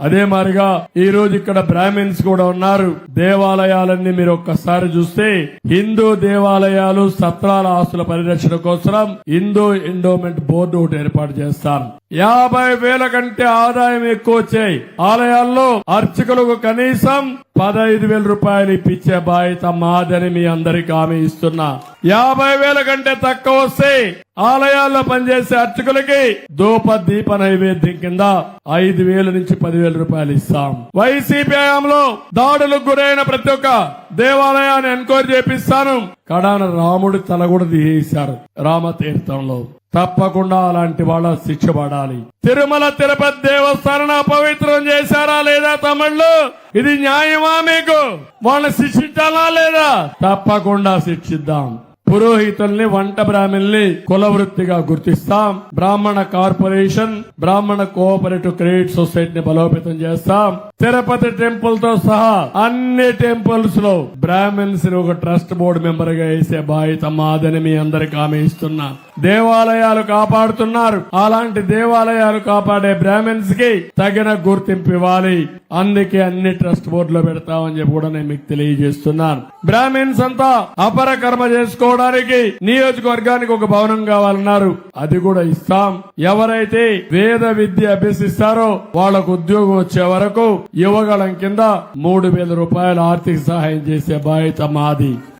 అదే మారిగా ఈ రోజు ఇక్కడ బ్రాహ్మిన్స్ కూడా ఉన్నారు. దేవాలయాలన్నీ మీరు ఒక్కసారి చూస్తే హిందూ దేవాలయాలు సత్రాల ఆస్తుల పరిరక్షణ కోసం హిందూ ఎండోమెంట్ బోర్డు ఒకటి ఏర్పాటు చేస్తాం. యాభై వేల కంటే ఆదాయం ఎక్కువ వచ్చాయి ఆలయాల్లో అర్చకులకు కనీసం పదహైదు వేల రూపాయలు ఇప్పించే బాధ్యత మాదని మీ అందరికి హామీ ఇస్తున్నా. యాభై వేల కంటే తక్కువ వస్తే ఆలయాల్లో పనిచేసే అర్చకులకి దూప దీప నైవేద్యం కింద ఐదు వేల నుంచి పదివేల రూపాయలు ఇస్తాం. వైసీపీ హయాంలో దాడులకు గురైన ప్రతి ఒక్క దేవాలయాన్ని ఎంక్వైరీ చేపిస్తాను. కడాన రాముడి తల కూడా తీసేశారు రామతీర్థంలో. తప్పకుండా అలాంటి వాళ్ళ శిక్ష పడాలి. తిరుమల తిరుపతి దేవస్థానం అపవిత్రం చేశారా లేదా తమిళ్ళు ఇది న్యాయమా మీకు? వాళ్ళని శిక్షించాలా లేదా? తప్పకుండా శిక్షిద్దాం. పురోహితుల్ని వంట బ్రాహ్మణుల్ని కుల వృత్తిగా గుర్తిస్తాం. బ్రాహ్మణ కార్పొరేషన్ బ్రాహ్మణ కోఆపరేటివ్ క్రెడిట్ సొసైటీని బలోపేతం చేస్తాం. తిరుపతి టెంపుల్తో సహా అన్ని టెంపుల్స్లో బ్రాహ్మిన్స్ని ఒక ట్రస్ట్ బోర్డు మెంబర్గా వేసే బాధ్యత మాదని మీ అందరికి ఆమె ఇస్తున్నా. దేవాలయాలు కాపాడుతున్నారు. అలాంటి దేవాలయాలు కాపాడే బ్రాహ్మిన్స్కి తగిన గుర్తింపు ఇవ్వాలి. అందుకే అన్ని ట్రస్ట్ బోర్డులో పెడతామని చెప్పి కూడా నేను మీకు తెలియజేస్తున్నాను. బ్రాహ్మిన్స్ అంతా అపర కర్మ చేసుకోవడానికి నియోజకవర్గానికి ఒక భవనం కావాలన్నారు. అది కూడా ఇస్తాం. ఎవరైతే వేద విద్య అభ్యసిస్తారో వాళ్ళకు ఉద్యోగం వచ్చే వరకు యువగళం కింద మూడు వేల రూపాయల ఆర్థిక సహాయం చేసే బాధ్యత మాది.